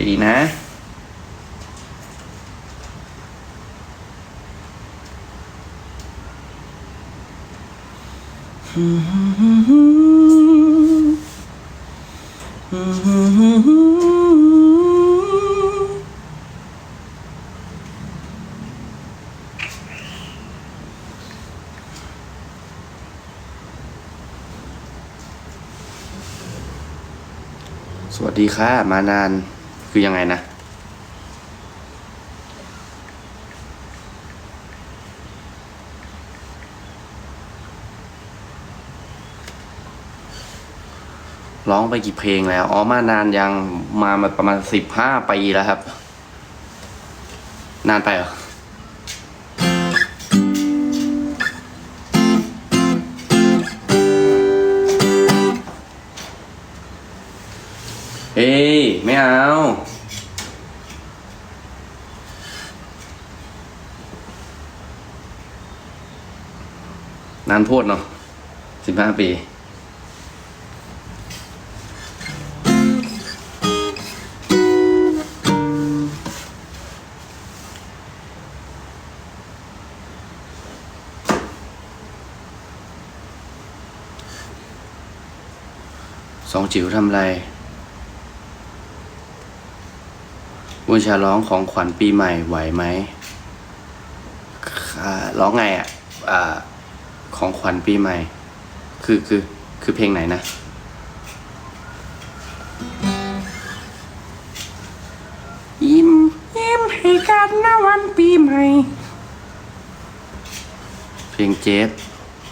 ดีนะสวัสดีค่ะ มานาน คือยังไงนะ ร้องไปกี่เพลงแล้ว อ๋อมานานยังมามาประมาณสิบห้าปีแล้วครับ นานไปเหรอ เฮ้ยไม่เอา นานโพดเนาะสิบห้าปี สองจิ๋วทำไร บูชาร้องของขวัญปีใหม่ไหวไหมอ่าร้องไงอะอ่าของขวัญปีใหม่ คือคือคือเพลงไหนนะ ยิ้มยิ้มให้กันนะวันปีใหม่ เพลงเจฟ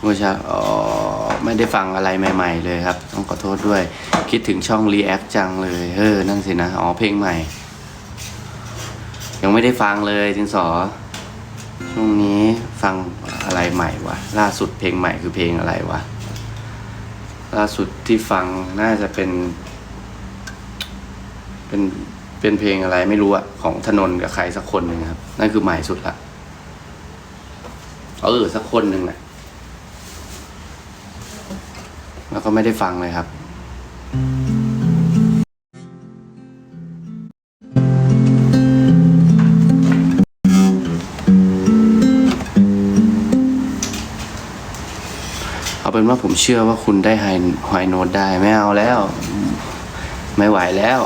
เมื่อเช้าอ๋อไม่ได้ฟังอะไรใหม่ ๆ เลยครับ ต้องขอโทษด้วย คิดถึงช่องรีแอคจังเลย เออ นั่นสินะ อ๋อ เพลงใหม่ ยังไม่ได้ฟังเลยจินสอ ช่วงนี้ฟังอะไรใหม่วะ ล่าสุดเพลงใหม่คือเพลงอะไรวะ ล่าสุดที่ฟังน่าจะเป็น เป็น เป็นเพลงอะไรไม่รู้อะของธนนกับใครสักคนหนึ่งครับ นั่นคือใหม่สุดละเออสักคนหนึ่งแหละแล้วก็ไม่ได้ฟังเลยครับ เอาเป็นว่าผมเชื่อว่าคุณได้ไฮไฮโน้ตได้ไม่เอาแล้ว ไม่ไหวแล้ว